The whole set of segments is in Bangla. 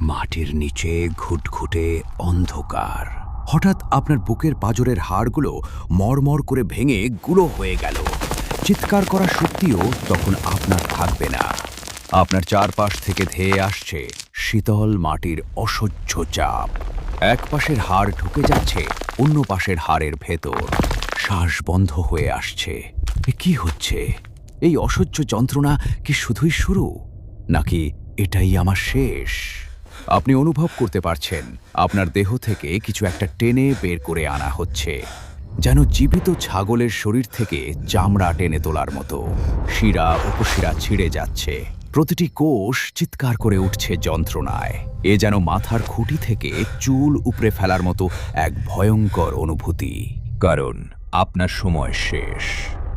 মাটির নিচে ঘুটঘুটে অন্ধকার। হঠাৎ আপনার বুকের পাজরের হাড়গুলো মরমর করে ভেঙে গুঁড়ো হয়ে গেল। চিৎকার করা শক্তিও তখন আপনার থাকবে না। আপনার চারপাশ থেকে ধেয়ে আসছে শীতল মাটির অসহ্য চাপ। এক পাশের হাড় ঢুকে যাচ্ছে, অন্য পাশের হাড়ের ভেতর। শ্বাস বন্ধ হয়ে আসছে। কি হচ্ছে? এই অসহ্য যন্ত্রণা কি শুধুই শুরু? নাকি এটাই আমার শেষ? আপনি অনুভব করতে পারছেন, আপনার দেহ থেকে কিছু একটা টেনে বের করে আনা হচ্ছে, যেন জীবিত ছাগলের শরীর থেকে চামড়া টেনে তোলার মতো। শিরা, উপশিরা ছিঁড়ে যাচ্ছে। প্রতিটি কোষ চিৎকার করে উঠছে যন্ত্রণায়। এ যেন মাথার খুঁটি থেকে চুল উপড়ে ফেলার মতো এক ভয়ঙ্কর অনুভূতি। কারণ আপনার সময় শেষ।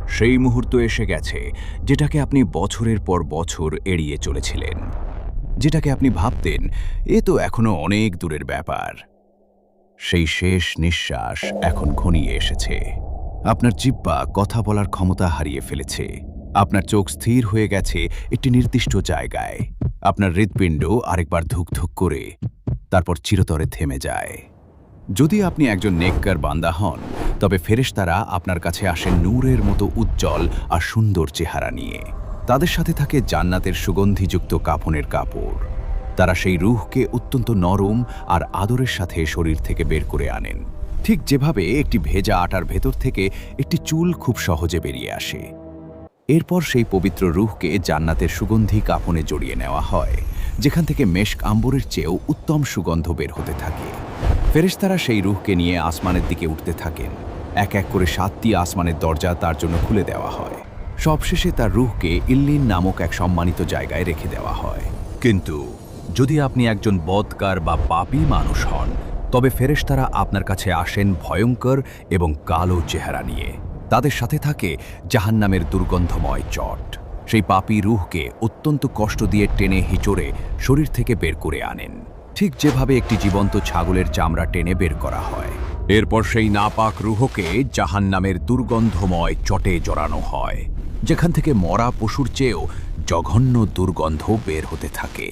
সেই মুহূর্ত এসে গেছে, যেটাকে আপনি বছরের পর বছর এড়িয়ে চলেছিলেন। যেটাকে আপনি ভাবতেন, এ তো এখনও অনেক দূরের ব্যাপার। সেই শেষ নিঃশ্বাস এখন ঘনিয়ে এসেছে। আপনার জিব্বা কথা বলার ক্ষমতা হারিয়ে ফেলেছে। আপনার চোখ স্থির হয়ে গেছে একটি নির্দিষ্ট জায়গায়। আপনার হৃৎপিণ্ড আরেকবার ধুকধুক করে, তারপর চিরতরে থেমে যায়। যদি আপনি একজন নেককার বান্দা হন, তবে ফেরেশতারা আপনার কাছে আসেন নূরের মতো উজ্জ্বল আর সুন্দর চেহারা নিয়ে। তাদের সাথে থাকে জান্নাতের সুগন্ধিযুক্ত কাফনের কাপড়। তারা সেই রুহকে অত্যন্ত নরম আর আদরের সাথে শরীর থেকে বের করে আনেন। ঠিক যেভাবে একটি ভেজা আটার ভেতর থেকে একটি চুল খুব সহজে বেরিয়ে আসে। এরপর সেই পবিত্র রুহকে জান্নাতের সুগন্ধি কাফনে জড়িয়ে নেওয়া হয়, যেখান থেকে মেশক আম্বরের চেয়েও উত্তম সুগন্ধ বের হতে থাকে। ফেরেশতারা সেই রুহকে নিয়ে আসমানের দিকে উঠতে থাকেন। এক এক করে সাতটি আসমানের দরজা তার জন্য খুলে দেওয়া হয়। সবশেষে তার রুহকে ইল্লিন নামক এক সম্মানিত জায়গায় রেখে দেওয়া হয়। কিন্তু যদি আপনি একজন বদকার বা পাপী মানুষ হন, তবে ফেরেশতারা আপনার কাছে আসেন ভয়ঙ্কর এবং কালো চেহারা নিয়ে। তাদের সাথে থাকে জাহান্নামের দুর্গন্ধময় চট। সেই পাপী রুহকে অত্যন্ত কষ্ট দিয়ে টেনে হিচড়ে শরীর থেকে বের করে আনেন। ঠিক যেভাবে একটি জীবন্ত ছাগলের চামড়া টেনে বের করা হয়। এরপর সেই নাপাক রুহকে জাহান্নামের দুর্গন্ধময় চটে জড়ানো হয়। যেখান থেকে মরা পশুর চেয়েও জঘন্য দুর্গন্ধ বের হতে থাকে।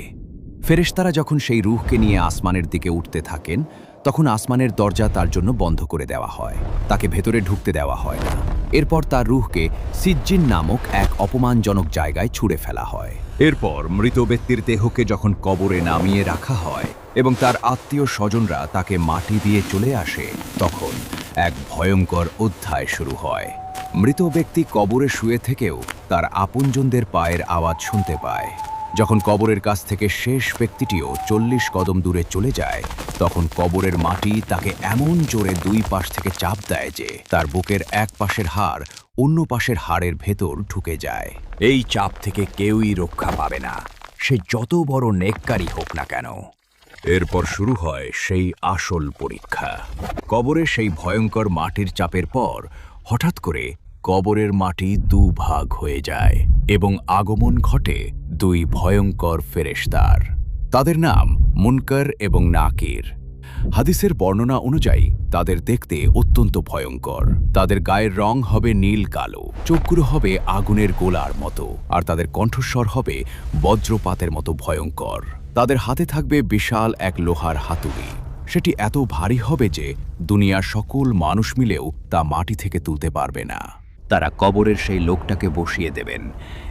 ফেরেশতারা যখন সেই রুহকে নিয়ে আসমানের দিকে উঠতে থাকেন, তখন আসমানের দরজা তার জন্য বন্ধ করে দেওয়া হয়। তাকে ভেতরে ঢুকতে দেওয়া হয় না। এরপর তার রুহকে সিজ্জিন নামক এক অপমানজনক জায়গায় ছুঁড়ে ফেলা হয়। এরপর মৃত ব্যক্তির দেহকে যখন কবরে নামিয়ে রাখা হয় এবং তার আত্মীয় স্বজনরা তাকে মাটি দিয়ে চলে আসে, তখন এক ভয়ঙ্কর অধ্যায় শুরু হয়। মৃত ব্যক্তি কবরে শুয়ে থেকেও তার আপনজনদের পায়ের আওয়াজ শুনতে পায়। যখন কবরের কাছ থেকে শেষ ব্যক্তিটিও চল্লিশ কদম দূরে চলে যায়, তখন কবরের মাটি তাকে এমন জোরে দুই পাশ থেকে চাপ দেয় যে তার বুকের এক পাশের হাড় অন্য পাশের হাড়ের ভেতর ঢুকে যায়। এই চাপ থেকে কেউই রক্ষা পাবে না। সে যত বড় নেককারী হোক না কেন। এরপর শুরু হয় সেই আসল পরীক্ষা। কবরের সেই ভয়ঙ্কর মাটির চাপের পর হঠাৎ করে কবরের মাটি দুভাগ হয়ে যায় এবং আগমন ঘটে দুই ভয়ঙ্কর ফেরেশতার। তাদের নাম মুনকার এবং নাকির। হাদিসের বর্ণনা অনুযায়ী তাদের দেখতে অত্যন্ত ভয়ঙ্কর। তাদের গায়ের রং হবে নীল কালো, চোখগুলো হবে আগুনের গোলার মতো, আর তাদের কণ্ঠস্বর হবে বজ্রপাতের মতো ভয়ঙ্কর। তাদের হাতে থাকবে বিশাল এক লোহার হাতুড়ি। সেটি এত ভারী হবে যে দুনিয়ার সকল মানুষ মিলেও তা মাটি থেকে তুলতে পারবে না। তারা কবরের সেই লোকটাকে বসিয়ে দেবেন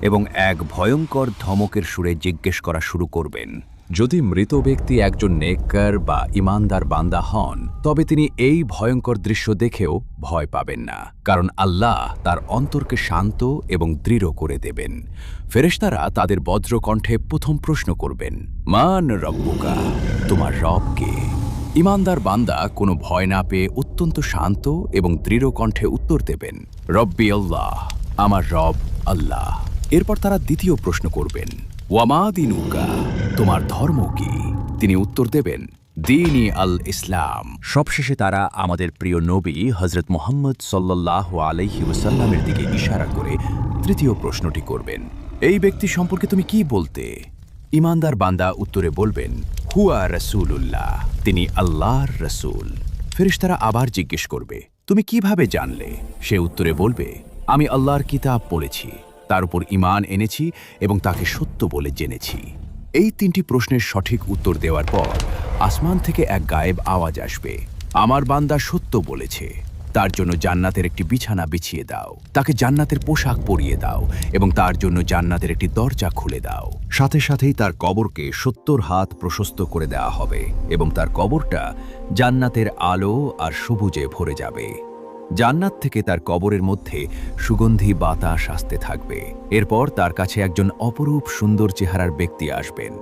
এবং এক ভয়ঙ্কর ধমকের সুরে জিজ্ঞেস করা শুরু করবেন। যদি মৃত ব্যক্তি একজন নেককার বা ইমানদার বান্দা হন, তবে তিনি এই ভয়ঙ্কর দৃশ্য দেখেও ভয় পাবেন না, কারণ আল্লাহ তার অন্তরকে শান্ত এবং দৃঢ় করে দেবেন। ফেরেশতারা তাদের বজ্রকণ্ঠে প্রথম প্রশ্ন করবেন, মান রব্বুকা? তোমার রবকে ইমানদার বান্দা কোনো ভয় না পেয়ে অত্যন্ত শান্ত এবং দৃঢ় কণ্ঠে উত্তর দেবেন, রব্বি আল্লাহ, আমার রব আল্লাহ। এরপর তারা দ্বিতীয় প্রশ্ন করবেন ওয়ামা দিনুকা তোমার ধর্ম কি? তিনি উত্তর দেবেন, দিনী আল ইসলাম। সবশেষে তারা আমাদের প্রিয় নবী হজরত মোহাম্মদ সাল্লাহ আলহি ওসাল্লামের দিকে ইশারা করে তৃতীয় প্রশ্নটি করবেন। এই ব্যক্তি সম্পর্কে তুমি কি বলতে? ইমানদার বান্দা উত্তরে বলবেন, হুয়া রসুল্লাহ তিনি আল্লাহর রসুল। ফেরেশতারা আবার জিজ্ঞেস করবে, তুমি কীভাবে জানলে? সে উত্তরে বলবে, আমি আল্লাহর কিতাব পড়েছি। তার উপর ইমান এনেছি এবং তাকে সত্য বলে জেনেছি। এই তিনটি প্রশ্নের সঠিক উত্তর দেওয়ার পর আসমান থেকে এক গায়েব আওয়াজ আসবে। আমার বান্দা সত্য বলেছে। তার জন্য জান্নাতের একটি বিছানা বিছিয়ে দাও। তাকে জান্নাতের পোশাক পরিয়ে দাও এবং তার জন্য জান্নাতের একটি দরজা খুলে দাও। সাথে সাথেই তার কবরকে সত্তর হাত প্রশস্ত করে দেওয়া হবে এবং তার কবরটা জান্নাতের আলো আর সবুজে ভরে যাবে। জান্নাত থেকে তার কবরের মধ্যে সুগন্ধি বাতাস আসতে থাকবে। এরপর তার কাছে একজন অপরূপ সুন্দর চেহারার ব্যক্তি আসবেন,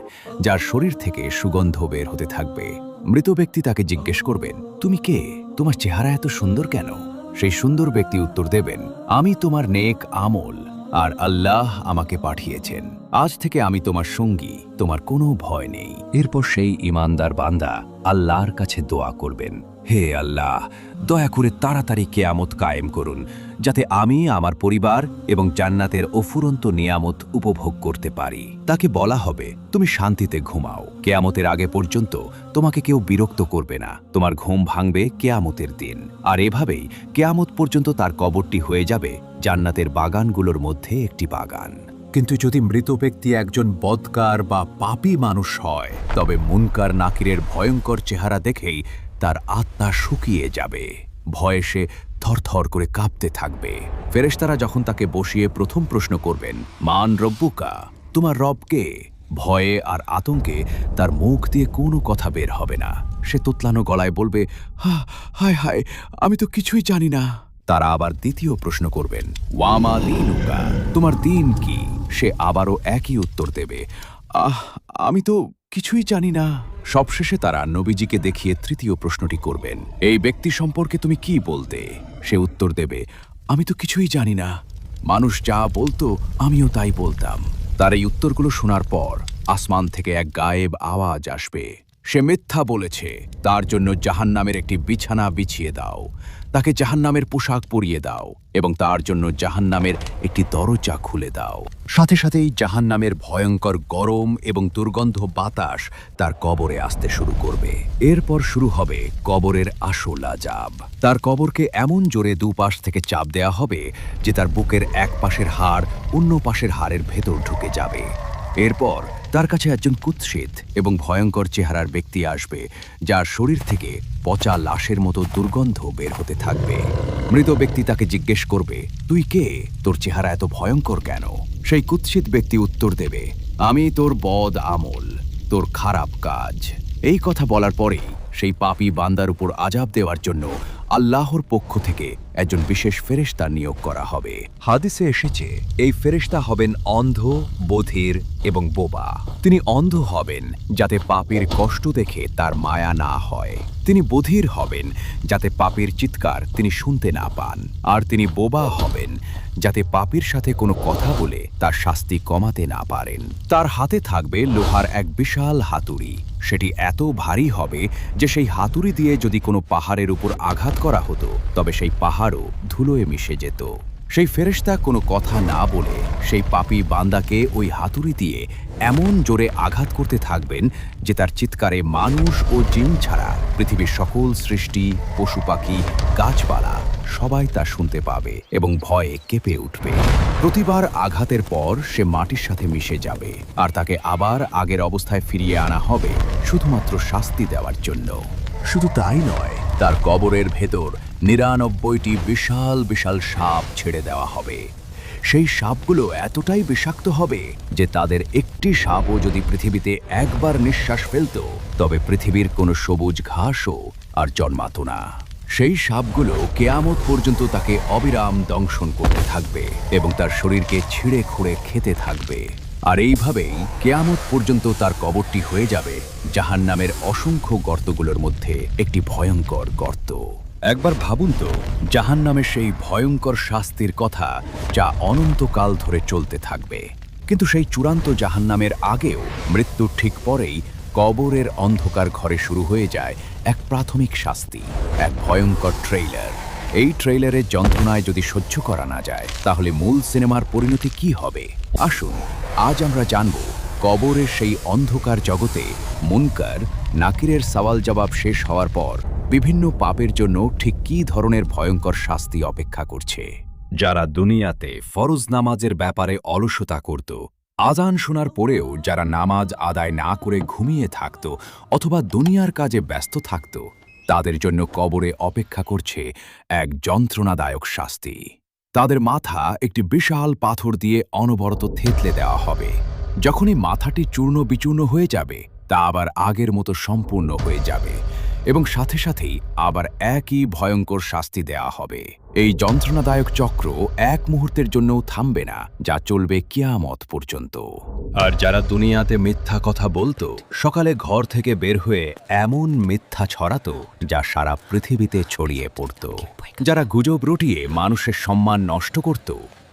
যার শরীর থেকে সুগন্ধ বের হতে থাকবে। মৃত ব্যক্তি তাকে জিজ্ঞেস করবেন, তুমি কে? তোমার চেহারা এত সুন্দর কেন? সেই সুন্দর ব্যক্তি উত্তর দেবেন, আমি তোমার নেক আমল, আর আল্লাহ আমাকে পাঠিয়েছেন। আজ থেকে আমি তোমার সঙ্গী, তোমার কোনো ভয় নেই। এরপর সেই ইমানদার বান্দা আল্লাহর কাছে দোয়া করবেন। হে আল্লাহ, দয়া করে তাড়াতাড়ি কেয়ামত কায়েম করুন, যাতে আমি আমার পরিবার এবং জান্নাতের অফুরন্ত নিয়ামত উপভোগ করতে পারি। তাকে বলা হবে, তুমি শান্তিতে ঘুমাও। কেয়ামতের আগে পর্যন্ত তোমাকে কেউ বিরক্ত করবে না। তোমার ঘুম ভাঙবে কেয়ামতের দিন। আর এভাবেই কেয়ামত পর্যন্ত তার কবরটি হয়ে যাবে জান্নাতের বাগানগুলোর মধ্যে একটি বাগান। কিন্তু যদি মৃত ব্যক্তি একজন বদকার বা পাপী মানুষ হয়, তবে মুনকার নাকিরের ভয়ঙ্কর চেহারা দেখেই তার আত্মা শুকিয়ে যাবে। ভয়ে সে থরথর করে কাঁপতে থাকবে। ফেরেশতারা যখন তাকে বসিয়ে প্রথম প্রশ্ন করবেন, মান রব্বুকা? তোমার রবকে ভয়ে আর আতঙ্কে তার মুখ দিয়ে কোনো কথা বের হবে না। সে তোতলানো গলায় বলবে, হা, হায় হায়, আমি তো কিছুই জানি না। তারা আবার দ্বিতীয় প্রশ্ন করবেন, ওয়ামা দিনুকা? তোমার দিন কি? সে আবারও একই উত্তর দেবে, আহ, আমি তো কিছুই জানি না। সবশেষে তারা নবীজিকে দেখিয়ে তৃতীয় প্রশ্নটি করবেন। এই ব্যক্তি সম্পর্কে তুমি কি বলতে? সে উত্তর দেবে, আমি তো কিছুই জানি না। মানুষ যা বলতো, আমিও তাই বলতাম। তার এই উত্তরগুলো শোনার পর আসমান থেকে এক গায়েব আওয়াজ আসবে। সে মিথ্যা বলেছে। তার জন্য জাহান্নামের একটি বিছানা বিছিয়ে দাও। তাকে জাহান্নামের পোশাক পরিয়ে দাও এবং তার জন্য জাহান্নামের একটি দরজা খুলে দাও। সাথে সাথেই জাহান্নামের ভয়ঙ্কর গরম এবং দুর্গন্ধ বাতাস তার কবরে আসতে শুরু করবে। এরপর শুরু হবে কবরের আসল আজাব তার কবরকে এমন জোরে দুপাশ থেকে চাপ দেয়া হবে যে তার বুকের এক পাশের হাড় অন্য পাশের হাড়ের ভেতর ঢুকে যাবে। এরপর তার কাছে একজন কুৎসিত এবং ভয়ঙ্কর চেহারার ব্যক্তি আসবে, যার শরীর থেকে পচা লাশের মতো দুর্গন্ধ বের হতে থাকবে। মৃত ব্যক্তি তাকে জিজ্ঞেস করবে, তুই কে? তোর চেহারা এত ভয়ঙ্কর কেন? সেই কুৎসিত ব্যক্তি উত্তর দেবে, আমি তোর বদ আমল, তোর খারাপ কাজ। এই কথা বলার পরেই সেই পাপী বান্দার উপর আজাব দেওয়ার জন্য আল্লাহর পক্ষ থেকে একজন বিশেষ ফেরেস্তা নিয়োগ করা হবে। হাদিসে এসেছে, এই ফেরেস্তা হবেন অন্ধ, বধির এবং বোবা। তিনি অন্ধ হবেন যাতে পাপের কষ্ট দেখে তার মায়া না হয়। তিনি বধির হবেন যাতে পাপের চিৎকার তিনি শুনতে না পান। আর তিনি বোবা হবেন যাতে পাপির সাথে কোনো কথা বলে তার শাস্তি কমাতে না পারেন। তার হাতে থাকবে লোহার এক বিশাল হাতুড়ি। সেটি এত ভারী হবে যে সেই হাতুড়ি দিয়ে যদি কোনো পাহাড়ের উপর আঘাত করা হতো, তবে সেই পাহাড়ও ধুলোয় মিশে যেত। সেই ফেরেশতা কোনো কথা না বলে সেই পাপী বান্দাকে ওই হাতুড়ি দিয়ে এমন জোরে আঘাত করতে থাকবেন যে তার চিৎকারে মানুষ ও জিন ছাড়া পৃথিবীর সকল সৃষ্টি, পশু পাখি, গাছপালা সবাই তা শুনতে পাবে এবং ভয়ে কেঁপে উঠবে। প্রতিবার আঘাতের পর সে মাটির সাথে মিশে যাবে আর তাকে আবার আগের অবস্থায় ফিরিয়ে আনা হবে শুধুমাত্র শাস্তি দেওয়ার জন্য। শুধু তাই নয়, তার কবরের ভেতর নিরানব্বইটি বিশাল বিশাল সাপ ছেড়ে দেওয়া হবে। সেই সাপগুলো এতটাই বিষাক্ত হবে যে তাদের একটি সাপও যদি পৃথিবীতে একবার নিঃশ্বাস ফেলত, তবে পৃথিবীর কোনো সবুজ ঘাসও আর জন্মাতো না। সেই সাপগুলো কেয়ামত পর্যন্ত তাকে অবিরাম দংশন করতে থাকবে এবং তার শরীরকে ছিঁড়ে খুঁড়ে খেতে থাকবে। আর এইভাবেই কেয়ামত পর্যন্ত তার কবরটি হয়ে যাবে জাহান্নামের অসংখ্য গর্তগুলোর মধ্যে একটি ভয়ঙ্কর গর্ত। একবার ভাবুন তো জাহান্নামের সেই ভয়ঙ্কর শাস্তির কথা যা অনন্তকাল ধরে চলতে থাকবে। কিন্তু সেই চূড়ান্ত জাহান্নামের আগেও মৃত্যুর ঠিক পরেই কবরের অন্ধকার ঘরে শুরু হয়ে যায় এক প্রাথমিক শাস্তি, এক ভয়ঙ্কর ট্রেইলার। এই ট্রেইলারের যন্ত্রণায় যদি সহ্য করা না যায়, তাহলে মূল সিনেমার পরিণতি কি হবে? আসুন, আজ আমরা জানব কবরের সেই অন্ধকার জগতে মুনকার, নাকিরের সওয়াল জবাব শেষ হওয়ার পর বিভিন্ন পাপের জন্য ঠিক কী ধরনের ভয়ঙ্কর শাস্তি অপেক্ষা করছে? যারা দুনিয়াতে ফরজ নামাজের ব্যাপারে অলসতা করত, আজান শোনার পরেও যারা নামাজ আদায় না করে ঘুমিয়ে থাকত অথবা দুনিয়ার কাজে ব্যস্ত থাকত, তাদের জন্য কবরে অপেক্ষা করছে এক যন্ত্রণাদায়ক শাস্তি। তাদের মাথা একটি বিশাল পাথর দিয়ে অনবরত থেতলে দেওয়া হবে। যখনই মাথাটি চূর্ণ বিচূর্ণ হয়ে যাবে, তা আবার আগের মতো সম্পূর্ণ হয়ে যাবে এবং সাথে সাথেই আবার একই ভয়ঙ্কর শাস্তি দেওয়া হবে। এই যন্ত্রণাদায়ক চক্র এক মুহূর্তের জন্যও থামবে না, যা চলবে কিয়ামত পর্যন্ত। আর যারা দুনিয়াতে মিথ্যা কথা বলতো, সকালে ঘর থেকে বের হয়ে এমন মিথ্যা ছড়াতো, যা সারা পৃথিবীতে ছড়িয়ে পড়ত। যারা গুজব রটিয়ে মানুষের সম্মান নষ্ট করত,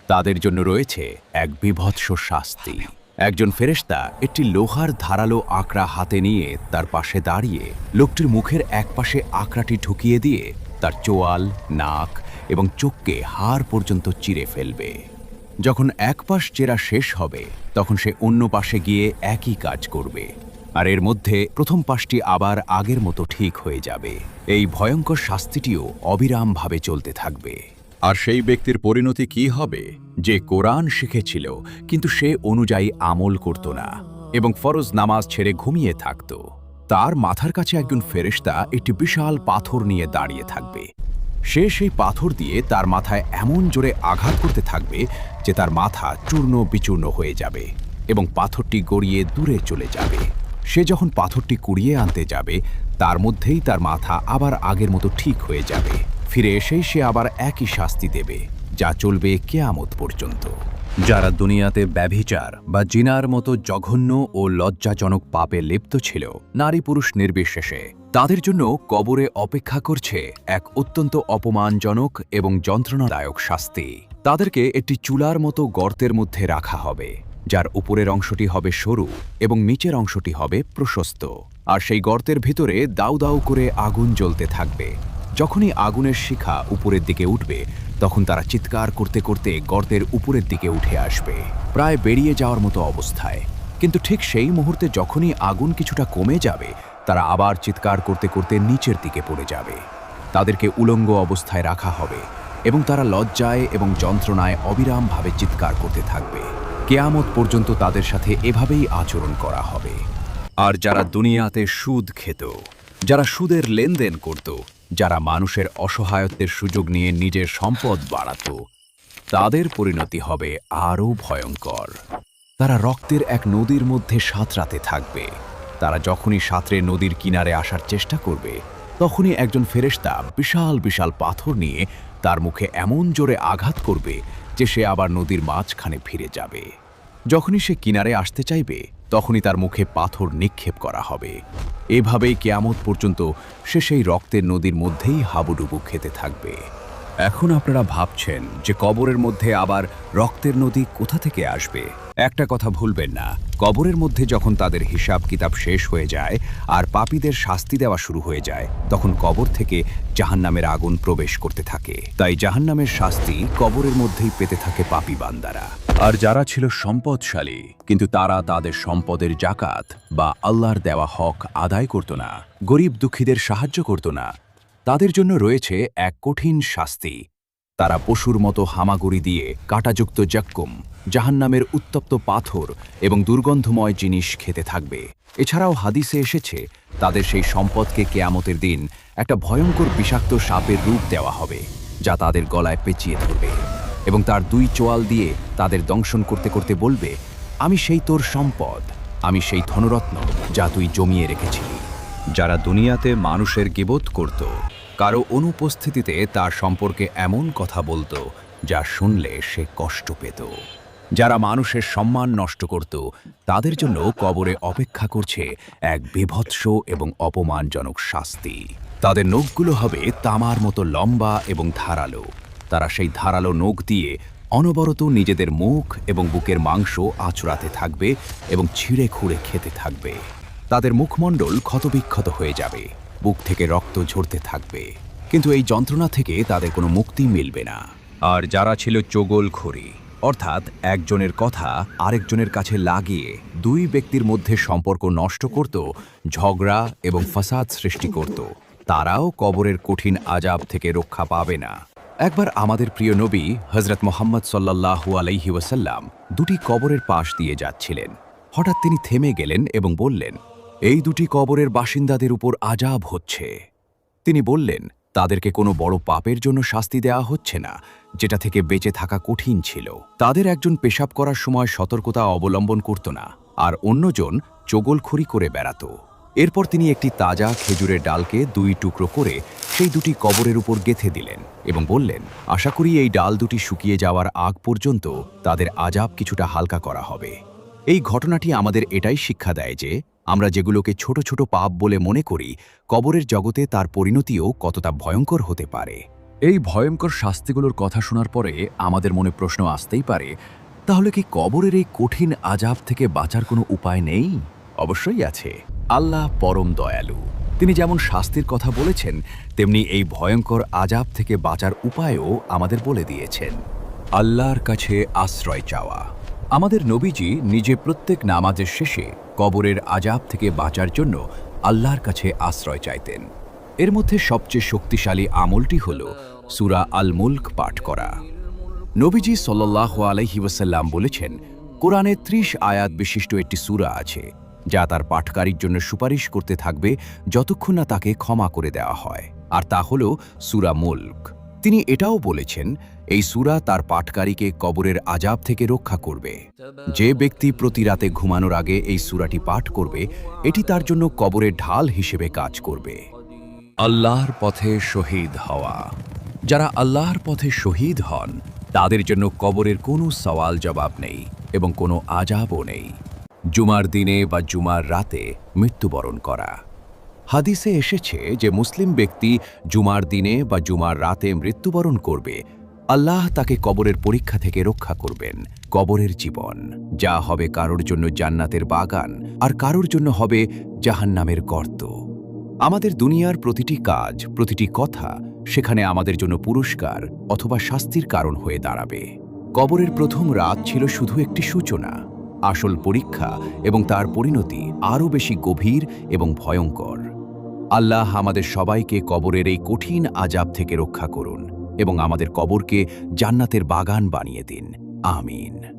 তাদের জন্য রয়েছে এক বিভৎস শাস্তি। একজন ফেরেশতা একটি লোহার ধারালো আঁকড়া হাতে নিয়ে তার পাশে দাঁড়িয়ে লোকটির মুখের একপাশে আঁকড়াটি ঢুকিয়ে দিয়ে তার চোয়াল, নাক এবং চোখকে হাড় পর্যন্ত চিরে ফেলবে। যখন এক পাশ চেরা শেষ হবে, তখন সে অন্য পাশে গিয়ে একই কাজ করবে। আর এর মধ্যে প্রথম পাশটি আবার আগের মতো ঠিক হয়ে যাবে। এই ভয়ঙ্কর শাস্তিটিও অবিরামভাবে চলতে থাকবে। আর সেই ব্যক্তির পরিণতি কি হবে? যে কোরআন শিখেছিল, কিন্তু সে অনুযায়ী আমল করত না এবং ফরজ নামাজ ছেড়ে ঘুমিয়ে থাকত। তার মাথার কাছে একজন ফেরেশতা একটি বিশাল পাথর নিয়ে দাঁড়িয়ে থাকবে। সে সেই পাথর দিয়ে তার মাথায় এমন জোরে আঘাত করতে থাকবে যে তার মাথা চূর্ণ বিচূর্ণ হয়ে যাবে এবং পাথরটি গড়িয়ে দূরে চলে যাবে। সে যখন পাথরটি কুড়িয়ে আনতে যাবে, তার মধ্যেই তার মাথা আবার আগের মতো ঠিক হয়ে যাবে। ফিরে এসেই সে আবার একই শাস্তি দেবে, যা চলবে কেয়ামত পর্যন্ত। যারা দুনিয়াতে ব্যভিচার বা জিনার মতো জঘন্য ও লজ্জাজনক পাপে লিপ্ত ছিল, নারী পুরুষ নির্বিশেষে, তাদের জন্য কবরে অপেক্ষা করছে এক অত্যন্ত অপমানজনক এবং যন্ত্রণাদায়ক শাস্তি। তাদেরকে একটি চুলার মতো গর্তের মধ্যে রাখা হবে, যার উপরের অংশটি হবে সরু এবং নিচের অংশটি হবে প্রশস্ত। আর সেই গর্তের ভিতরে দাউ দাউ করে আগুন জ্বলতে থাকবে। যখনই আগুনের শিখা উপরের দিকে উঠবে, তখন তারা চিৎকার করতে করতে গর্তের উপরের দিকে উঠে আসবে। প্রায় বেরিয়ে যাওয়ার মতো অবস্থায়। কিন্তু ঠিক সেই মুহূর্তে যখনই আগুন কিছুটা কমে যাবে, তারা আবার চিৎকার করতে করতে নিচের দিকে পড়ে যাবে। তাদেরকে উলঙ্গ অবস্থায় রাখা হবে এবং তারা লজ্জায় এবং যন্ত্রণায় অবিরামভাবে চিৎকার করতে থাকবে। কেয়ামত পর্যন্ত তাদের সাথে এভাবেই আচরণ করা হবে। আর যারা দুনিয়াতে সুদ খেত, যারা সুদের লেনদেন করত যারা মানুষের অসহায়ত্বের সুযোগ নিয়ে নিজের সম্পদ বাড়াত, তাদের পরিণতি হবে আরও ভয়ঙ্কর। তারা রক্তের এক নদীর মধ্যে সাঁতরাতে থাকবে। তারা যখনই সাঁতরে নদীর কিনারে আসার চেষ্টা করবে, তখনই একজন ফেরেশতা বিশাল বিশাল পাথর নিয়ে তার মুখে এমন জোরে আঘাত করবে যে সে আবার নদীর মাঝখানে ফিরে যাবে। যখনই সে কিনারে আসতে চাইবে তখনই তার মুখে পাথর নিক্ষেপ করা হবে। এভাবেই কেয়ামত পর্যন্ত সে সেই রক্তের নদীর মধ্যেই হাবুডুবু খেতে থাকবে। এখন আপনারা ভাবছেন যে কবরের মধ্যে আবার রক্তের নদী কোথা থেকে আসবে? একটা কথা ভুলবেন না, কবরের মধ্যে যখন তাদের হিসাব কিতাব শেষ হয়ে যায় আর পাপীদের শাস্তি দেওয়া শুরু হয়ে যায়, তখন কবর থেকে জাহান্নামের আগুন প্রবেশ করতে থাকে। তাই জাহান্নামের শাস্তি কবরের মধ্যেই পেতে থাকে পাপী বান্দারা। আর যারা ছিল সম্পদশালী, কিন্তু তারা তাদের সম্পদের জাকাত বা আল্লাহর দেওয়া হক আদায় করত না, গরিব দুঃখীদের সাহায্য করত না। তাদের জন্য রয়েছে এক কঠিন শাস্তি। তারা পশুর মতো হামাগুড়ি দিয়ে কাঁটাযুক্ত জাক্কুম, জাহান্নামের উত্তপ্ত পাথর এবং দুর্গন্ধময় জিনিস খেতে থাকবে। এছাড়াও হাদিসে এসেছে, তাদের সেই সম্পদকে কেয়ামতের দিন একটা ভয়ঙ্কর বিষাক্ত সাপের রূপ দেওয়া হবে, যা তাদের গলায় পেঁচিয়ে ধরবে। এবং তার দুই চোয়াল দিয়ে তাদের দংশন করতে করতে বলবে, আমি সেই তোর সম্পদ, আমি সেই ধনরত্ন যা তুই জমিয়ে রেখেছিলি। যারা দুনিয়াতে মানুষের গিবোধ করত, কারও অনুপস্থিতিতে তার সম্পর্কে এমন কথা বলতো, যা শুনলে সে কষ্ট পেত। যারা মানুষের সম্মান নষ্ট করত, তাদের জন্য কবরে অপেক্ষা করছে এক বিভৎস এবং অপমানজনক শাস্তি। তাদের নখগুলো হবে তামার মতো লম্বা এবং ধারালো। তারা সেই ধারালো নখ দিয়ে অনবরত নিজেদের মুখ এবং বুকের মাংস আঁচড়াতে থাকবে এবং ছিঁড়ে খুঁড়ে খেতে থাকবে। তাদের মুখমণ্ডল ক্ষতবিক্ষত হয়ে যাবে, বুক থেকে রক্ত ঝরতে থাকবে। কিন্তু এই যন্ত্রণা থেকে তাদের কোনো মুক্তি মিলবে না। আর যারা ছিল চোগল খড়ি, অর্থাৎ একজনের কথা আরেকজনের কাছে লাগিয়ে দুই ব্যক্তির মধ্যে সম্পর্ক নষ্ট করত, ঝগড়া এবং ফাসাদ সৃষ্টি করত, তারাও কবরের কঠিন আজাব থেকে রক্ষা পাবে না। একবার আমাদের প্রিয় নবী হজরত মোহাম্মদ সাল্লাল্লাহু আলাইহি ওয়াসাল্লাম দুটি কবরের পাশ দিয়ে যাচ্ছিলেন। হঠাৎ তিনি থেমে গেলেন এবং বললেন, এই দুটি কবরের বাসিন্দাদের উপর আজাব হচ্ছে। তিনি বললেন, তাদেরকে কোনো বড় পাপের জন্য শাস্তি দেওয়া হচ্ছে না, যেটা থেকে বেঁচে থাকা কঠিন ছিল। তাদের একজন পেশাব করার সময় সতর্কতা অবলম্বন করত না, আর অন্যজন চোগলখড়ি করে বেড়াত। এরপর তিনি একটি তাজা খেজুরের ডালকে দুই টুকরো করে সেই দুটি কবরের উপর গেথে দিলেন এবং বললেন, আশা করি এই ডাল দুটি শুকিয়ে যাওয়ার আগ পর্যন্ত তাদের আজাব কিছুটা হালকা করা হবে। এই ঘটনাটি আমাদের এটাই শিক্ষা দেয় যে, আমরা যেগুলোকে ছোট ছোট পাপ বলে মনে করি, কবরের জগতে তার পরিণতিও কতটা ভয়ঙ্কর হতে পারে। এই ভয়ঙ্কর শাস্তিগুলোর কথা শোনার পরে আমাদের মনে প্রশ্ন আসতেই পারে, তাহলে কি কবরের এই কঠিন আজাব থেকে বাঁচার কোনো উপায় নেই? অবশ্যই আছে। আল্লাহ পরম দয়ালু। তিনি যেমন শাস্তির কথা বলেছেন, তেমনি এই ভয়ঙ্কর আজাব থেকে বাঁচার উপায়ও আমাদের বলে দিয়েছেন। আল্লাহর কাছে আশ্রয় চাওয়া। আমাদের নবীজি নিজে প্রত্যেক নামাজের শেষে কবরের আজাব থেকে বাঁচার জন্য আল্লাহর কাছে আশ্রয় চাইতেন। এর মধ্যে সবচেয়ে শক্তিশালী আমলটি হল সুরা আল মুল্ক পাঠ করা। নবীজি সাল্লাহ আলহি ওয়াসাল্লাম বলেছেন, কোরআনে ত্রিশ আয়াত বিশিষ্ট একটি সূরা আছে। যা তার পাঠকারীর জন্য সুপারিশ করতে থাকবে যতক্ষণ না তাকে ক্ষমা করে দেওয়া হয়। আর তা হল সূরা মুল্ক। তিনি এটাও বলেছেন, এই সূরা তার পাঠকারীকে কবরের আজাব থেকে রক্ষা করবে। যে ব্যক্তি প্রতি রাতে ঘুমানোর আগে এই সূরাটি পাঠ করবে, এটি তার জন্য কবরের ঢাল হিসেবে কাজ করবে। আল্লাহর পথে শহীদ হওয়া। যারা আল্লাহর পথে শহীদ হন, তাদের জন্য কবরের কোনো সওয়াল জবাব নেই এবং কোনো আজাবও নেই। জুমার দিনে বা জুমার রাতে মৃত্যুবরণ করা। হাদিসে এসেছে যে মুসলিম ব্যক্তি জুমার দিনে বা জুমার রাতে মৃত্যুবরণ করবে। আল্লাহ তাকে কবরের পরীক্ষা থেকে রক্ষা করবেন, কবরের জীবন। যা হবে কারোর জন্য জান্নাতের বাগান আর কারোর জন্য হবে জাহান্নামের গর্ত। আমাদের দুনিয়ার প্রতিটি কাজ, প্রতিটি কথা সেখানে আমাদের জন্য পুরস্কার অথবা শাস্তির কারণ হয়ে দাঁড়াবে। কবরের প্রথম রাত ছিল শুধু একটি সূচনা। আসল পরীক্ষা এবং তার পরিণতি আরও বেশি গভীর এবং ভয়ঙ্কর। আল্লাহ আমাদের সবাইকে কবরের এই কঠিন আজাব থেকে রক্ষা করুন এবং আমাদের কবরকে জান্নাতের বাগান বানিয়ে দিন। আমিন।